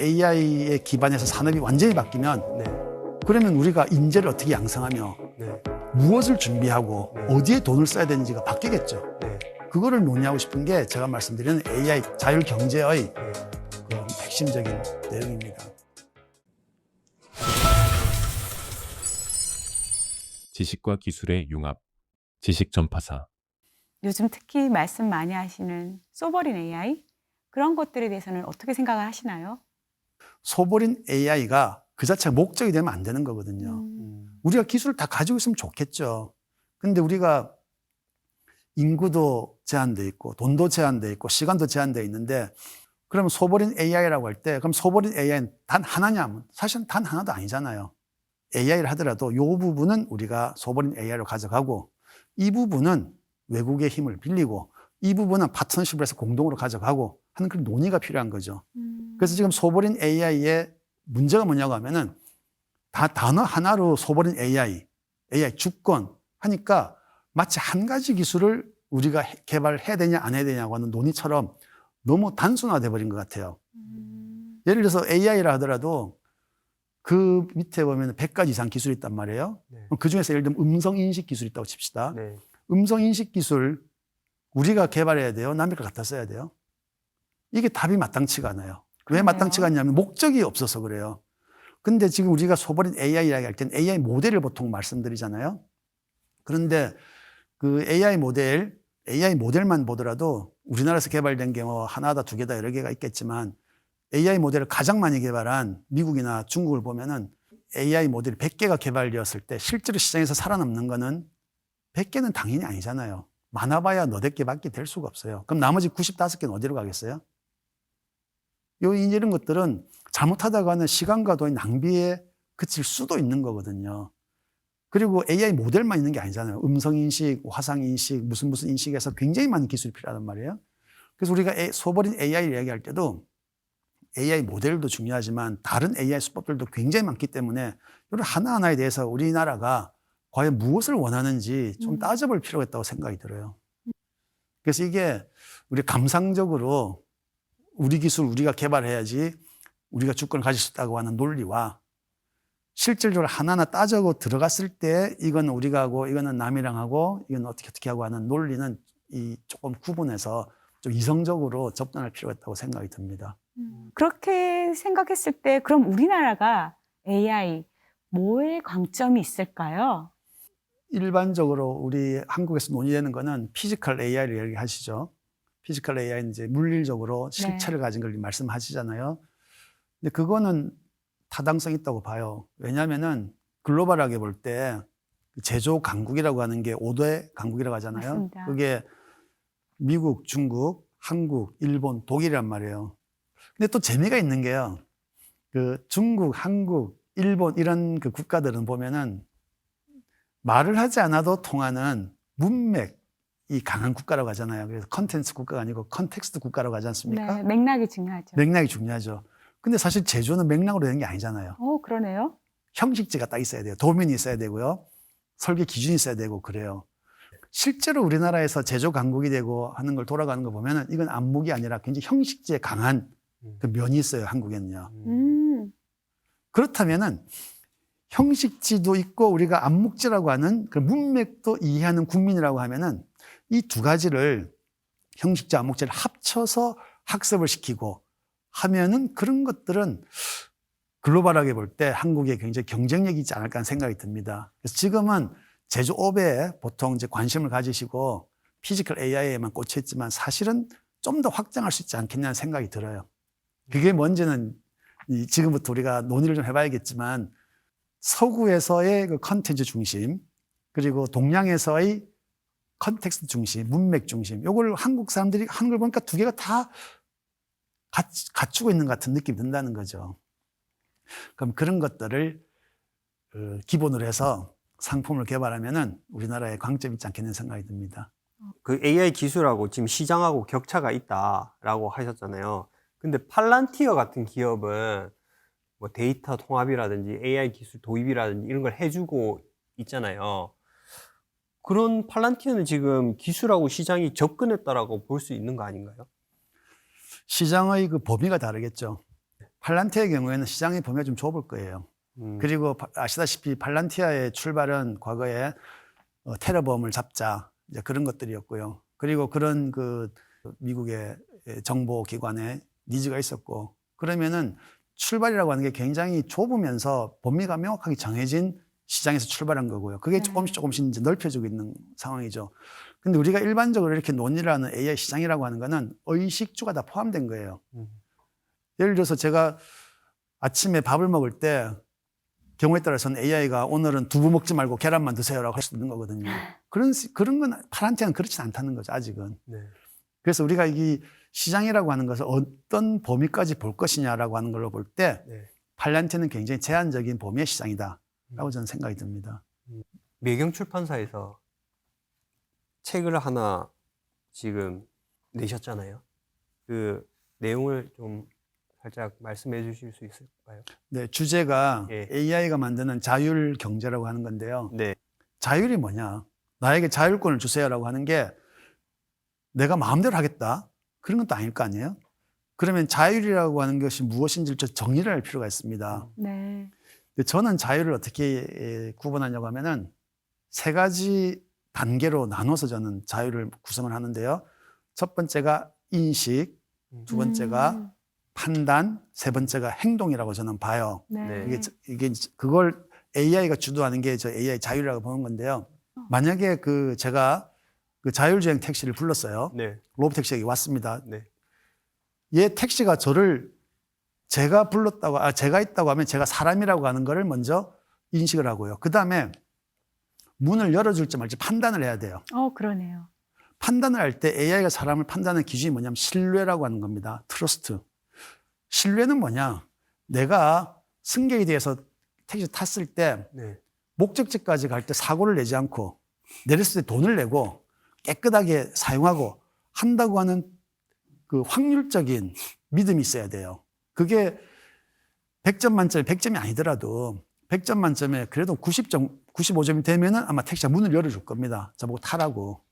AI에 기반해서 산업이 완전히 바뀌면 네. 그러면 우리가 인재를 어떻게 양성하며 네. 무엇을 준비하고 네. 어디에 돈을 써야 되는지가 바뀌겠죠. 네. 그거를 논의하고 싶은 게 제가 말씀드리는 AI 자율 경제의 네. 그 핵심적인 내용입니다. 지식과 기술의 융합, 지식 전파사. 요즘 특히 말씀 많이 하시는 소버린 AI 그런 것들에 대해서는 어떻게 생각을 하시나요? 소버린 AI가 그 자체가 목적이 되면 안 되는 거거든요. 음. 우리가 기술을 다 가지고 있으면 좋겠죠. 근데 우리가 인구도 제한돼 있고 돈도 제한돼 있고 시간도 제한돼 있는데 그러면 소버린 AI라고 할 때 그럼 소버린 AI는 단 하나냐면 사실은 단 하나도 아니잖아요. AI를 하더라도 이 부분은 우리가 소버린 AI로 가져가고 이 부분은 외국의 힘을 빌리고 이 부분은 파트너십을 해서 공동으로 가져가고 하는 그런 논의가 필요한 거죠. 그래서 지금 소버린 AI의 문제가 뭐냐고 하면은 다 단어 하나로 소버린 AI, AI 주권 하니까 마치 한 가지 기술을 우리가 해- 개발해야 되냐 안 해야 되냐고 하는 논의처럼 너무 단순화돼 버린 것 같아요. 음. 예를 들어서 AI라 하더라도 그 밑에 보면 100가지 이상 기술이 있단 말이에요. 네. 그 중에서 예를 들면 음성 인식 기술이 있다고 칩시다. 네. 음성 인식 기술 우리가 개발해야 돼요. 남의 걸 갖다 써야 돼요. 이게 답이 마땅치가 않아요. 왜. 마땅치가 않냐면 목적이 없어서 그래요. 근데 지금 우리가 소버린 AI 이야기 할 때는 AI 모델을 보통 말씀드리잖아요. 그런데 그 AI 모델, AI 모델만 보더라도 우리나라에서 개발된 게뭐 하나다 두 개다 여러 개가 있겠지만 AI 모델을 가장 많이 개발한 미국이나 중국을 보면은 AI 모델이 100개가 개발되었을 때 실제로 시장에서 살아남는 거는 100개는 당연히 아니잖아요. 많아봐야 너댓 개밖에 될 수가 없어요. 그럼 나머지 95개는 어디로 가겠어요? 요, 이런 것들은 잘못하다가는 시간과 돈의 낭비에 그칠 수도 있는 거거든요. 그리고 AI 모델만 있는 게 아니잖아요. 음성인식, 화상인식, 무슨 무슨 인식에서 굉장히 많은 기술이 필요하단 말이에요. 그래서 우리가 에- 소버린 AI를 얘기할 때도 AI 모델도 중요하지만 다른 AI 수법들도 굉장히 많기 때문에 이런 하나하나에 대해서 우리나라가 과연 무엇을 원하는지 좀 음. 따져볼 필요가 있다고 생각이 들어요. 그래서 이게 우리 감상적으로 우리 기술 우리가 개발해야지 우리가 주권을 가질 수 있다고 하는 논리와 실질적으로 하나하나 따져고 들어갔을 때 이건 우리가 하고 이거는 남이랑 하고 이건 어떻게 어떻게 하고 하는 논리는 이 조금 구분해서 좀 이성적으로 접근할 필요가 있다고 생각이 듭니다. 음. 그렇게 생각했을 때 그럼 우리나라가 AI 뭐에 강점이 있을까요? 일반적으로 우리 한국에서 논의되는 거는 피지컬 AI를 얘기하시죠. 피지컬 AI는 이제 물리적으로 실체를 가진 걸 말씀하시잖아요. 근데 그거는 타당성 있다고 봐요. 왜냐하면은 글로벌하게 볼 때 제조 강국이라고 하는 게 5대 강국이라고 하잖아요. 맞습니다. 그게 미국, 중국, 한국, 일본, 독일이란 말이에요. 근데 또 재미가 있는 게요. 그 중국, 한국, 일본 이런 그 국가들은 보면은 말을 하지 않아도 통하는 문맥 이 강한 국가라고 하잖아요. 그래서 컨텐츠 국가가 아니고 컨텍스트 국가라고 하지 않습니까? 네, 맥락이 중요하죠. 맥락이 중요하죠. 근데 사실 제조는 맥락으로 되는 게 아니잖아요. 어, 그러네요. 형식제가 딱 있어야 돼요. 도면이 있어야 되고요. 설계 기준이 있어야 되고 그래요. 실제로 우리나라에서 제조 강국이 되고 하는 걸 돌아가는 거 보면은 이건 안목이 아니라 굉장히 형식제에 강한 그 면이 있어요. 한국에는요. 음. 그렇다면은 형식지도 있고 우리가 안목지라고 하는 그 문맥도 이해하는 국민이라고 하면은 이 두 가지를 형식지, 안목지를 합쳐서 학습을 시키고 하면은 그런 것들은 글로벌하게 볼 때 한국에 굉장히 경쟁력이 있지 않을까 하는 생각이 듭니다. 그래서 지금은 제조업에 보통 이제 관심을 가지시고 피지컬 AI에만 꽂혀 있지만 사실은 좀 더 확장할 수 있지 않겠냐는 생각이 들어요. 그게 뭔지는 이 지금부터 우리가 논의를 좀 해봐야겠지만 서구에서의 그 컨텐츠 중심 그리고 동양에서의 컨텍스트 중심, 문맥 중심 요걸 한국 사람들이 걸 보니까 두 개가 다 갖, 갖추고 있는 것 같은 느낌이 든다는 거죠. 그럼 그런 것들을 어, 기본으로 해서 상품을 개발하면은 우리나라에 강점이 있지 않겠는 생각이 듭니다. 그 AI 기술하고 지금 시장하고 격차가 있다라고 하셨잖아요. 근데 팔란티어 같은 기업은 뭐 데이터 통합이라든지 AI 기술 도입이라든지 이런 걸 해주고 있잖아요. 그런 팔란티어는 지금 기술하고 시장이 접근했다라고 볼 수 있는 거 아닌가요? 시장의 그 범위가 다르겠죠. 팔란티아의 경우에는 시장의 범위가 좀 좁을 거예요. 음, 그리고 파- 아시다시피 팔란티아의 출발은 과거에 어, 테러범을 잡자 이제 그런 것들이었고요. 그리고 그런 그 미국의 정보 기관에 니즈가 있었고 그러면은 출발이라고 하는 게 굉장히 좁으면서 범위가 명확하게 정해진 시장에서 출발한 거고요. 그게 네. 조금씩 조금씩 이제 넓혀지고 있는 상황이죠. 근데 우리가 일반적으로 이렇게 논의를 하는 AI 시장이라고 하는 거는 의식주가 다 포함된 거예요. 음. 예를 들어서 제가 아침에 밥을 먹을 때 경우에 따라서는 AI가 오늘은 두부 먹지 말고 계란만 드세요라고 할 수도 있는 거거든요. 그런 시- 그런 건 파란티아는 그렇진 않다는 거죠 아직은. 네. 그래서 우리가 이 시장이라고 하는 것을 어떤 범위까지 볼 것이냐라고 하는 걸로 볼 때 네. 팔란티는 굉장히 제한적인 범위의 시장이다 라고 저는 생각이 듭니다. 매경 출판사에서 책을 하나 지금 내셨잖아요. 그 내용을 좀 살짝 말씀해 주실 수 있을까요? 네, 주제가 예. AI가 만드는 자율 경제라고 하는 건데요. 네. 자율이 뭐냐? 나에게 자율권을 주세요라고 하는 게 내가 마음대로 하겠다. 그런 것도 아닐 거 아니에요? 그러면 자율이라고 하는 것이 무엇인지를 좀 정리를 할 필요가 있습니다. 네. 저는 자율을 어떻게 에, 구분하냐고 하면은 세 가지 단계로 나눠서 저는 자율을 구성을 하는데요. 첫 번째가 인식, 두 번째가 음, 판단, 세 번째가 행동이라고 저는 봐요. 네. 네. 이게, 저- 이게 그걸 AI가 주도하는 게 저 AI 자율이라고 보는 건데요. 만약에 그 제가 그 자율주행 택시를 불렀어요. 네. 로봇 택시가 여기 왔습니다. 네. 얘 택시가 저를 제가 불렀다고, 아, 제가 있다고 하면 제가 사람이라고 하는 거를 먼저 인식을 하고요. 그 다음에 문을 열어줄지 말지 판단을 해야 돼요. 어, 그러네요. 판단을 할 때 AI가 사람을 판단하는 기준이 뭐냐면 신뢰라고 하는 겁니다. 트러스트. 신뢰는 뭐냐? 내가 승객에 대해서 택시 탔을 때 네. 목적지까지 갈 때 사고를 내지 않고 내렸을 때 돈을 내고 깨끗하게 사용하고 한다고 하는 그 확률적인 믿음이 있어야 돼요. 그게 100점 만점에 100점이 아니더라도 100점 만점에 그래도 90점, 95점이 되면은 아마 택시가 문을 열어줄 겁니다. 저보고 타라고.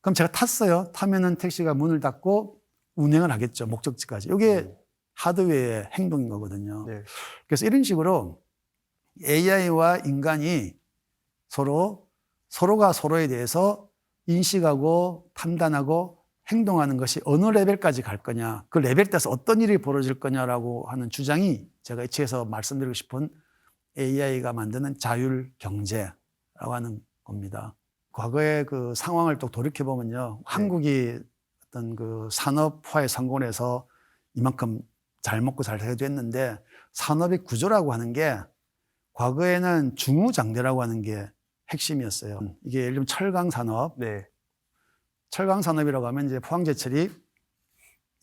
그럼 제가 탔어요. 타면은 택시가 문을 닫고 운행을 하겠죠. 목적지까지. 이게 네. 하드웨어의 행동인 거거든요. 네. 그래서 이런 식으로 AI와 인간이 서로 서로가 서로에 대해서 인식하고 판단하고 행동하는 것이 어느 레벨까지 갈 거냐, 그 레벨 따라서 어떤 일이 벌어질 거냐라고 하는 주장이 제가 이 책에서 말씀드리고 싶은 AI가 만드는 자율 경제라고 하는 겁니다. 과거의 그 상황을 또 돌이켜 보면요, 한국이 어떤 그 산업화에 성공해서 이만큼 잘 먹고 잘 살기도 했는데 산업의 구조라고 하는 게 과거에는 중우장대라고 하는 게 핵심이었어요. 이게 예를 들면 철강 산업, 네. 철강 산업이라고 하면 이제 포항제철이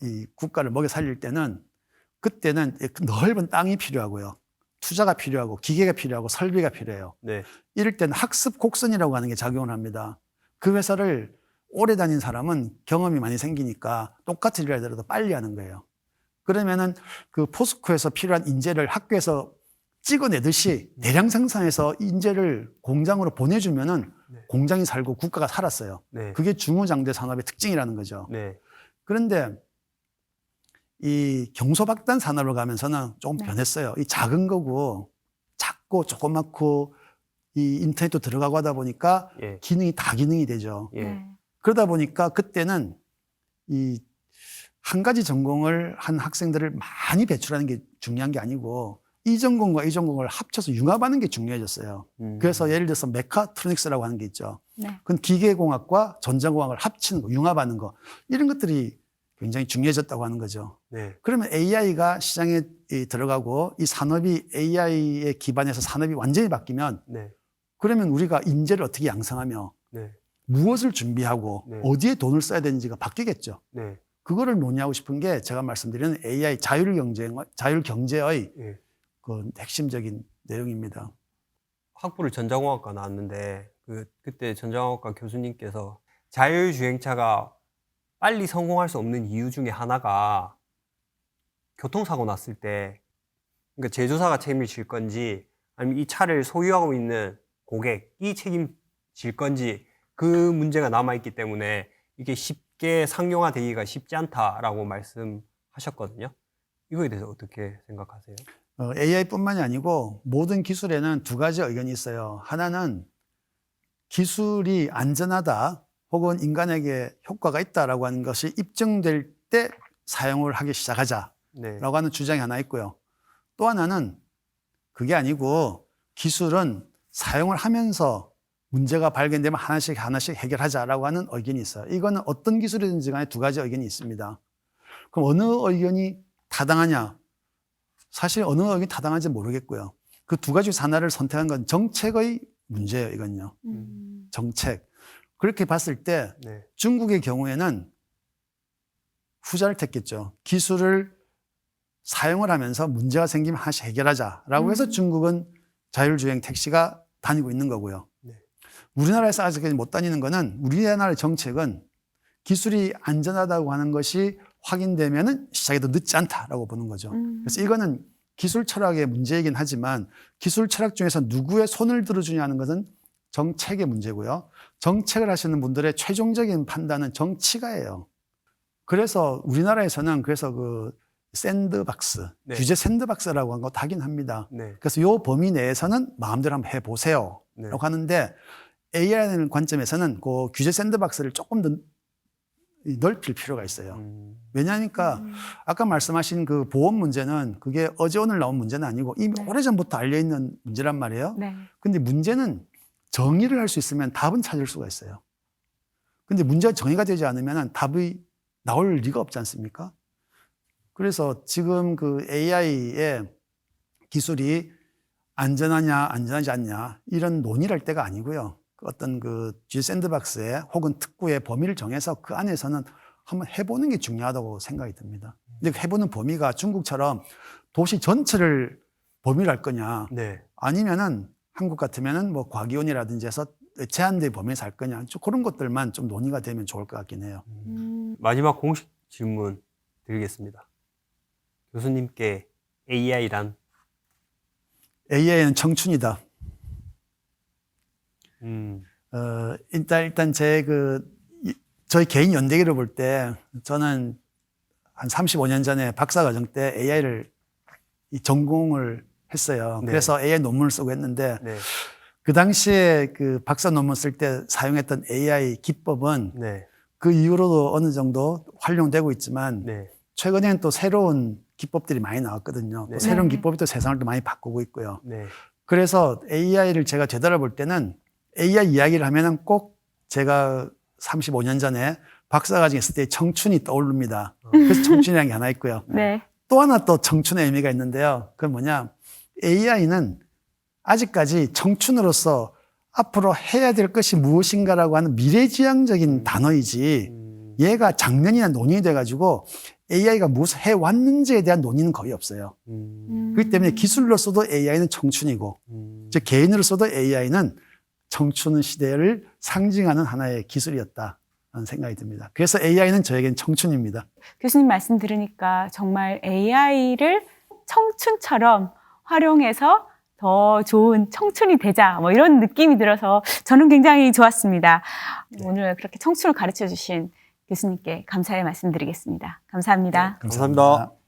이 국가를 먹여 살릴 때는 그때는 그 넓은 땅이 필요하고요. 투자가 필요하고 기계가 필요하고 설비가 필요해요. 네. 이럴 때는 학습 곡선이라고 하는 게 작용을 합니다. 그 회사를 오래 다닌 사람은 경험이 많이 생기니까 똑같은 일을 하더라도 빨리 하는 거예요. 그러면은 그 포스코에서 필요한 인재를 학교에서 찍어내듯이 대량 생산해서 인재를 공장으로 보내주면은 네. 공장이 살고 국가가 살았어요. 네. 그게 중후장대 산업의 특징이라는 거죠. 네. 그런데 이 경소박단 산업으로 가면서는 조금 네. 변했어요. 이 작은 거고 작고 조그맣고 이 인터넷도 들어가고 하다 보니까 예. 기능이 다 기능이 되죠. 예. 네. 그러다 보니까 그때는 이 한 가지 전공을 한 학생들을 많이 배출하는 게 중요한 게 아니고 이 전공과 이 전공을 합쳐서 융합하는 게 중요해졌어요. 음. 그래서 예를 들어서 메카트로닉스라고 하는 게 있죠. 네. 그건 기계공학과 전자공학을 합치는 거, 융합하는 거 이런 것들이 굉장히 중요해졌다고 하는 거죠. 네. 그러면 AI가 시장에 이 들어가고 이 산업이 AI에 기반해서 산업이 완전히 바뀌면 네. 그러면 우리가 인재를 어떻게 양성하며 네. 무엇을 준비하고 네. 어디에 돈을 써야 되는지가 바뀌겠죠. 네. 그거를 논의하고 싶은 게 제가 말씀드리는 AI 자율 경제 자율 경제의 예. 그 핵심적인 내용입니다. 학부를 전자공학과 나왔는데 그 그때 전자공학과 교수님께서 자율주행차가 빨리 성공할 수 없는 이유 중에 하나가 교통사고 났을 때 그러니까 제조사가 책임을 질 건지 아니면 이 차를 소유하고 있는 고객이 책임질 건지 그 문제가 남아 있기 때문에 이게 쉽게 상용화되기가 쉽지 않다라고 말씀하셨거든요. 이거에 대해서 어떻게 생각하세요? 어, AI뿐만이 아니고 모든 기술에는 두 가지 의견이 있어요. 하나는 기술이 안전하다 혹은 인간에게 효과가 있다라고 하는 것이 입증될 때 사용을 하기 시작하자라고 네. 하는 주장이 하나 있고요. 또 하나는 그게 아니고 기술은 사용을 하면서 문제가 발견되면 하나씩 하나씩 해결하자라고 하는 의견이 있어요. 이거는 어떤 기술이든지 간에 두 가지 의견이 있습니다. 그럼 어느 의견이 타당하냐? 사실 어느 의견이 타당한지 모르겠고요. 그 두 가지 하나를 선택한 건 정책의 문제예요, 이건요. 음. 정책. 그렇게 봤을 때 네. 중국의 경우에는 후자를 택했죠. 기술을 사용을 하면서 문제가 생기면 하나씩 해결하자라고 해서 음. 중국은 자율주행 택시가 다니고 있는 거고요. 네. 우리나라에서 아직까지 못 다니는 거는 우리나라의 정책은 기술이 안전하다고 하는 것이 확인되면 시작에도 늦지 않다라고 보는 거죠. 음. 그래서 이거는 기술 철학의 문제이긴 하지만 기술 철학 중에서 누구의 손을 들어주냐 하는 것은 정책의 문제고요. 정책을 하시는 분들의 최종적인 판단은 정치가예요. 그래서 우리나라에서는 그래서 그 샌드박스, 네. 규제 샌드박스라고 한거 하긴 합니다. 네. 그래서 요 범위 내에서는 마음대로 한번 해보세요. 네. 라고 하는데 AI라는 관점에서는 그 규제 샌드박스를 조금 더 넓힐 필요가 있어요. 음, 왜냐하니까 음. 아까 말씀하신 그 보험 문제는 그게 어제 오늘 나온 문제는 아니고 이미 네. 오래전부터 알려 있는 문제란 말이에요. 네. 근데 문제는 정의를 할 수 있으면 답은 찾을 수가 있어요. 근데 문제가 정의가 되지 않으면 답이 나올 리가 없지 않습니까? 그래서 지금 그 AI의 기술이 안전하냐, 안전하지 않냐, 이런 논의를 할 때가 아니고요. 그 어떤 그 G 샌드박스에 혹은 특구의 범위를 정해서 그 안에서는 한번 해보는 게 중요하다고 생각이 듭니다. 근데 그 해보는 범위가 중국처럼 도시 전체를 범위로 할 거냐, 네. 아니면은 한국 같으면은 뭐 과기원이라든지 해서 제한된 범위에서 할 거냐, 좀 그런 것들만 좀 논의가 되면 좋을 것 같긴 해요. 음. 마지막 공식 질문 드리겠습니다. 교수님께 AI란 AI는 청춘이다. 음, 어, 일단, 일단 제 그, 이- 저희 개인 연대기를 볼 때 저는 한 35년 전에 박사 과정 때 AI를 이 전공을 했어요. 네. 그래서 AI 논문을 쓰고 했는데 네. 그 당시에 그 박사 논문 쓸 때 사용했던 AI 기법은 네. 그 이후로도 어느 정도 활용되고 있지만 네. 최근에는 또 새로운 기법들이 많이 나왔거든요. 또 네. 새로운 네. 기법이 또 세상을 또 많이 바꾸고 있고요. 네. 그래서 AI를 제가 되돌아볼 때는 AI 이야기를 하면은 꼭 제가 35년 전에 박사과정 했을 때 청춘이 떠오릅니다. 그래서 청춘이라는 게 하나 있고요. 네. 또 하나 또 청춘의 의미가 있는데요. 그건 뭐냐. AI는 아직까지 청춘으로서 앞으로 해야 될 것이 무엇인가라고 하는 미래지향적인 단어이지 음, 얘가 작년이나 논의가 돼가지고 AI가 무엇을 해왔는지에 대한 논의는 거의 없어요. 음, 음. 그렇기 때문에 기술로서도 AI는 청춘이고 음, 즉 개인으로서도 AI는 청춘 시대를 상징하는 하나의 기술이었다. 라는 생각이 듭니다. 그래서 AI는 저에겐 청춘입니다. 교수님 말씀 들으니까 정말 AI를 청춘처럼 활용해서 더 좋은 청춘이 되자 뭐 이런 느낌이 들어서 저는 굉장히 좋았습니다. 오늘 그렇게 청춘을 가르쳐 주신 교수님께 감사의 말씀드리겠습니다. 감사합니다. 감사합니다.